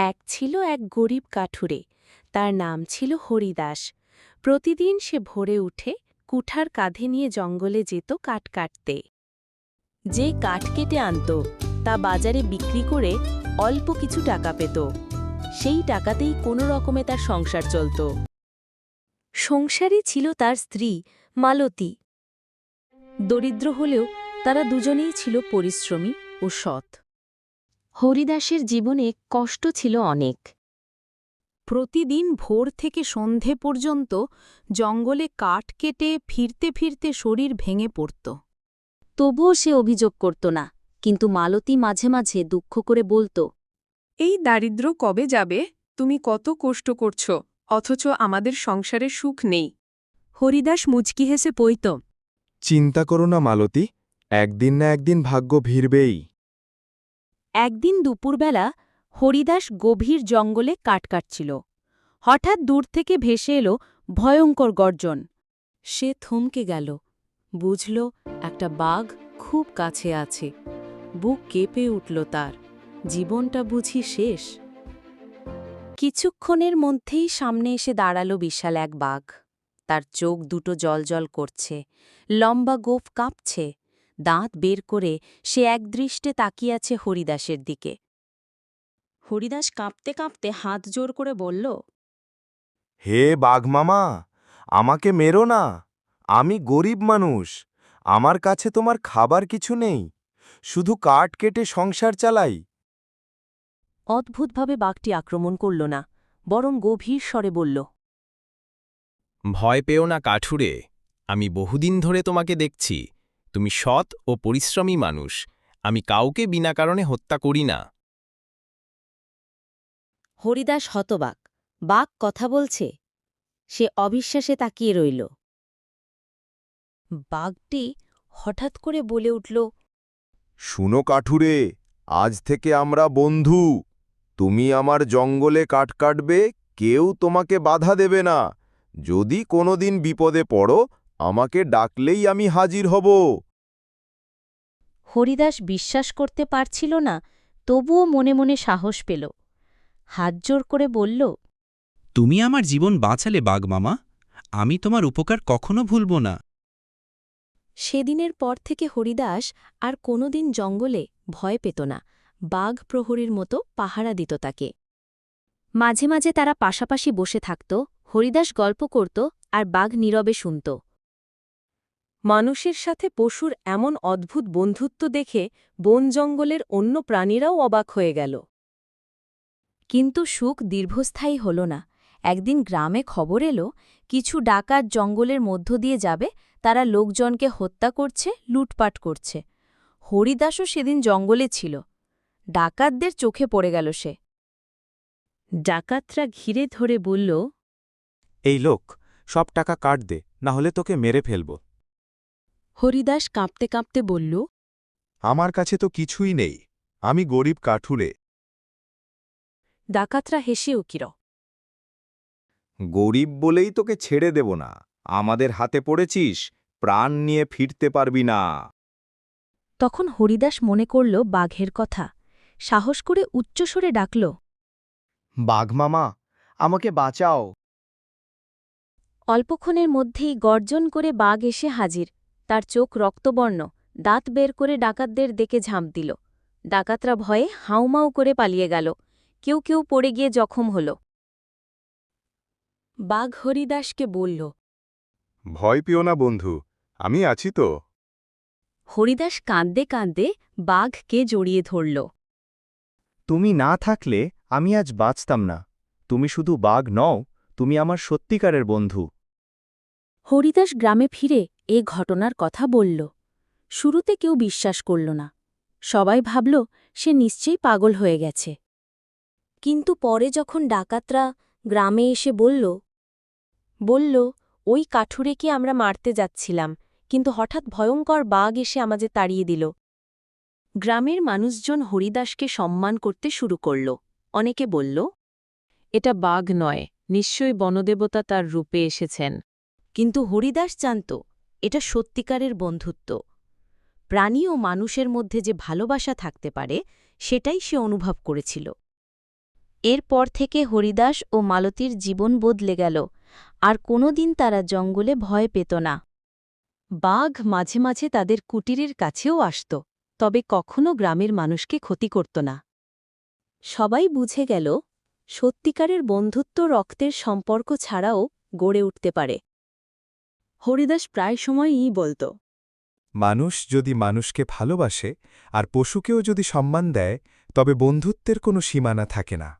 এক ছিল এক গরিব কাঠুরে, তার নাম ছিল হরিদাস। প্রতিদিন সে ভোরে উঠে কুঠার কাঁধে নিয়ে জঙ্গলে যেত কাঠ কাটতে। যে কাঠ কেটে আনত, তা বাজারে বিক্রি করে অল্প কিছু টাকা পেত। সেই টাকাতেই কোনো রকমে তার সংসার চলত। সংসারে ছিল তার স্ত্রী, মালতী। দরিদ্র হলেও তারা দুজনেই ছিল পরিশ্রমী ও সৎ। হরিদাসের জীবনে কষ্ট ছিল অনেক। প্রতিদিন ভোর থেকে সন্ধে পর্যন্ত জঙ্গলে কাঠ কেটে ফিরতে ফিরতে শরীর ভেঙে পড়ত। তবুও সে অভিযোগ করত না কিন্তু মালতী মাঝে মাঝে দুঃখ করে বলত এই দারিদ্র কবে যাবে? তুমি কত কষ্ট করছ অথচ আমাদের সংসারে সুখ নেই। হরিদাস মুচকি হেসে পইত চিন্তা করো না মালতী একদিন না একদিন ভাগ্য ভিড়বেই। একদিন দুপুরবেলা হরিদাস গভীর জঙ্গলে কাঠ কাটছিল। হঠাৎ দূর থেকে ভেসে এলো ভয়ঙ্কর গর্জন। সে থমকে গেল। বুঝল একটা বাঘ খুব কাছে আছে। বুক কেঁপে উঠল তার। জীবনটা বুঝি শেষ। কিছুক্ষণের মধ্যেই সামনে এসে দাঁড়াল বিশাল এক বাঘ। তার চোখ দুটো জলজল করছে। লম্বা গোফ কাঁপছে। দাঁত বের করে সে একদৃষ্টে তাকিয়ে আছে হরিদাসের দিকে। হরিদাস কাঁপতে কাঁপতে হাত জোর করে বলল হে বাঘমামা আমাকে মেরো না। আমি গরিব মানুষ। আমার কাছে তোমার খাবার কিছু নেই। শুধু কাঠ কেটে সংসার চালাই। অদ্ভুতভাবে বাঘটি আক্রমণ করল না বরং গভীর স্বরে বলল ভয় পেও না কাঠুরে আমি বহুদিন ধরে তোমাকে দেখছি। তুমি সৎ ও পরিশ্রমী মানুষ। আমি কাউকে বিনা কারণে হত্যা করি না। হরিদাস হতবাক। বাঘ কথা বলছে। সে অবিশ্বাসে তাকিয়ে রইল। বাঘটি হঠাৎ করে বলে উঠল শুনো কাঠুরে আজ থেকে আমরা বন্ধু। তুমি আমার জঙ্গলে কাঠ কাটবে কেউ তোমাকে বাধা দেবে না। যদি কোনোদিন বিপদে পড়ো আমাকে ডাকলেই আমি হাজির হব। হরিদাস বিশ্বাস করতে পারছিল না তবুও মনে মনে সাহস পেল। হাত জোর করে বলল তুমি আমার জীবন বাঁচালে বাঘমামা আমি তোমার উপকার কখনো ভুলব না। সেদিনের পর থেকে হরিদাস আর কোনোদিন জঙ্গলে ভয় পেত না বাঘ প্রহরীর মতো পাহারা দিত তাকে। মাঝে মাঝে তারা পাশাপাশি বসে থাকত হরিদাস গল্প করত আর বাঘ নীরবে শুনত। মানুষের সাথে পশুর এমন অদ্ভুত বন্ধুত্ব দেখে বন জঙ্গলের অন্য প্রাণীরাও অবাক হয়ে গেল। কিন্তু সুখ দীর্ঘস্থায়ী হল না। একদিন গ্রামে খবর এলো, কিছু ডাকাত জঙ্গলের মধ্য দিয়ে যাবে, তারা লোকজনকে হত্যা করছে, লুটপাট করছে। হরিদাসও সেদিন জঙ্গলে ছিল। ডাকাতদের চোখে পড়ে গেল সে। ডাকাতরা ঘিরে ধরে বলল, এই লোক, সব টাকা কাট দে, না হলে তোকে মেরে ফেলব। হরিদাস কাঁপতে কাঁপতে বলল আমার কাছে তো কিছুই নেই। আমি গরিব কাঠুরে। ডাকাতরা হেসে উকির গরিব বলেই তোকে ছেড়ে দেব না। আমাদের হাতে পড়েছিস প্রাণ নিয়ে ফিরতে পারবি না। তখন হরিদাস মনে করল বাঘের কথা। সাহস করে উচ্চস্বরে ডাকল বাঘমামা আমাকে বাঁচাও। অল্পক্ষণের মধ্যেই গর্জন করে বাঘ এসে হাজির। তার চোখ রক্তবর্ণ দাঁত বের করে ডাকাতদের দেখে ঝাঁপ দিল। ডাকাতরা ভয়ে হাউমাউ করে পালিয়ে গেল। কেউ কেউ পড়ে গিয়ে জখম হল। বাঘ হরিদাসকে বলল ভয় পেও না বন্ধু আমি আছি তো। হরিদাস কাঁদতে কাঁদতে বাঘকে জড়িয়ে ধরল। তুমি না থাকলে আমি আজ বাঁচতাম না। তুমি শুধু বাঘ নও তুমি আমার সত্যিকারের বন্ধু। হরিদাস গ্রামে ফিরে এ ঘটনার কথা বলল। শুরুতে কেউ বিশ্বাস করল না। সবাই ভাবল, সে নিশ্চয়ই পাগল হয়ে গেছে। কিন্তু পরে যখন ডাকাতরা গ্রামে এসে বলল বলল, ওই কাঠুরেকে আমরা মারতে যাচ্ছিলাম, কিন্তু হঠাৎ ভয়ঙ্কর বাঘ এসে আমাদের তাড়িয়ে দিল। গ্রামের মানুষজন হরিদাসকে সম্মান করতে শুরু করল। অনেকে বলল, এটা বাঘ নয়, নিশ্চয়ই বনদেবতা তার রূপে এসেছেন। কিন্তু হরিদাস জানত, এটা সত্যিকারের বন্ধুত্ব। প্রাণী ও মানুষের মধ্যে যে ভালোবাসা থাকতে পারে, সেটাই সে অনুভব করেছিল। এরপর থেকে হরিদাস ও মালতীর জীবন বদলে গেল, আর কোনোদিন তারা জঙ্গলে ভয় পেত না। বাঘ মাঝে মাঝে তাদের কুটিরের কাছেও আসত, তবে কখনো গ্রামের মানুষকে ক্ষতি করত না। সবাই বুঝে গেল, সত্যিকারের বন্ধুত্ব রক্তের সম্পর্ক ছাড়াও গড়ে উঠতে পারে। হরিদাস প্রায় সময়ই বলত মানুষ যদি মানুষকে ভালোবাসে আর পশুকেও যদি সম্মান দেয় তবে বন্ধুত্বের কোনো সীমানা থাকে না।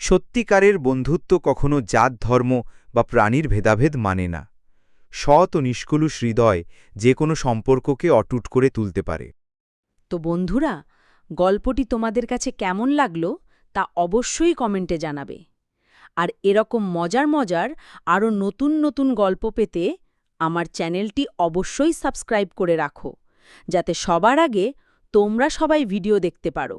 সত্যিকারের বন্ধুত্ব কখনো জাত ধর্ম বা প্রাণীর ভেদাভেদ মানে না। সৎ ও নিষ্কলুষ হৃদয় যে কোনো সম্পর্ককে অটুট করে তুলতে পারে। তো বন্ধুরা গল্পটি তোমাদের কাছে কেমন লাগল তা অবশ্যই কমেন্টে জানাবে। আর এরকম মজার মজার আরও নতুন নতুন গল্প পেতে আমার চ্যানেলটি অবশ্যই সাবস্ক্রাইব করে রাখো, যাতে সবার আগে তোমরা সবাই ভিডিও দেখতে পারো।